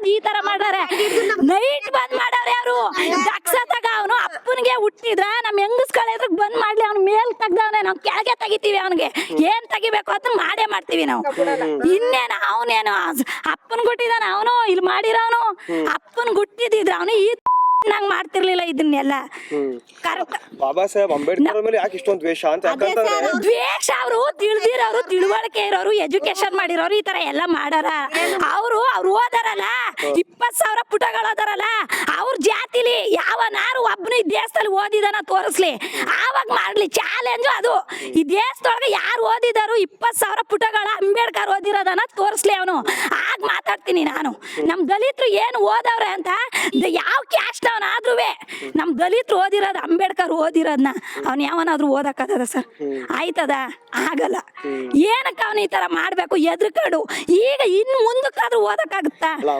ಬಂದ್ ಈ ತರ ಮಾಡಾರೆ ನೈಟ್ ಬಂದ್ ಮಾಡಾರೆ ಅವರು ದಕ್ಷ ತಗ ಅವನು ಅಪ್ಪನಿಗೆ ಹುಟ್ಟಿದ್ರ ನಮ್ ಹೆಂಗಸ್ಗಳ ಎದ್ರಿಗೆ ಬಂದ್ ಮಾಡ್ಲಿ ಅವ್ನ ಮೇಲ್ ತೆಗ್ದವನೇ ನಾವ್ ಕೆಳಗೆ ತೆಗಿತೀವಿ ಅವನಿಗೆ. ಏನ್ ತೆಗಿಬೇಕು ಅದನ್ನ ಮಾಡೇ ಮಾಡ್ತೀವಿ ನಾವು. ಇನ್ನೇನು ಅವನೇನು ಅಪ್ಪನ್ ಗುಟ್ಟಿದಾನ ಅವನು ಇಲ್ಲಿ ಮಾಡಿರೋನು. ಅಪ್ಪನ್ ಗುಟ್ಟಿದಿದ್ರ ಅವನು ಈ ನಂಗ್ ಮಾಡ್ತಿರ್ಲಿಲ್ಲ ಇದನ್ನೆಲ್ಲ. ಬಾಬಾ ಸಾಹೇಬ್ ಅಂಬೇಡ್ಕರ್ ಮೇಲೆ ಯಾಕೆ ಇಷ್ಟೊಂದು ದ್ವೇಷ ಅಂತ ದ್ವೇಷ ಅವರು ತಿಳಿದಿರೋರು ತಿಳುವಳಿಕೆ ಇರೋರು ಎಜುಕೇಶನ್ ಮಾಡಿರೋರು ಈ ತರ ಎಲ್ಲ ಮಾಡಾರ. ಅವರು ಇಪ್ಪತ್ ಸಾವಿರ ಪುಟಗಳು ಓದಾರಲ್ಲ ಅವ್ರ ಜಾತಿಲಿ ಯಾವನಾರು ಒಬ್ಬನು ಈ ದೇಶದಲ್ಲಿ ಓದಿದಾನ ತೋರಿಸ್ಲಿ. ಆವಾಗ ಮಾಡ್ಲಿ ಚಾಲೆಂಜು ಅದು. ಈ ದೇಶದೊಳಗೆ ಯಾರು ಓದಿದಾರು ಇಪ್ಪತ್ತು ಸಾವಿರ ಪುಟಗಳ ಅಂಬೇಡ್ಕರ್ ಓದಿರೋದನ್ನ ತೋರಿಸ್ಲಿ ಅವನು. ಆಗ ಮಾತಾಡ್ತೀನಿ ನಾನು. ನಮ್ಮ ದಲಿತರು ಏನು ಓದವ್ರೆ ಅಂತ ಯಾವ ಕ್ಯಾಸ್ಟ್ ಅವನಾದ್ರೂ ನಮ್ಮ ದಲಿತರು ಓದಿರೋದು ಅಂಬೇಡ್ಕರ್ ಓದಿರೋದನ್ನ ಅವ್ನು ಯಾವನಾದ್ರೂ ಓದಕ್ಕದ ಸರ್? ಆಯ್ತದ? ಆಗಲ್ಲ. ಏನಕ್ಕೆ ಅವನು ಈ ತರ ಮಾಡ್ಬೇಕು? ಎದ್ರಕಡು. ಈಗ ಇನ್ನು ಮುಂದಕ್ಕಾದ್ರೂ ಓದಕ್ಕಾಗುತ್ತಾ?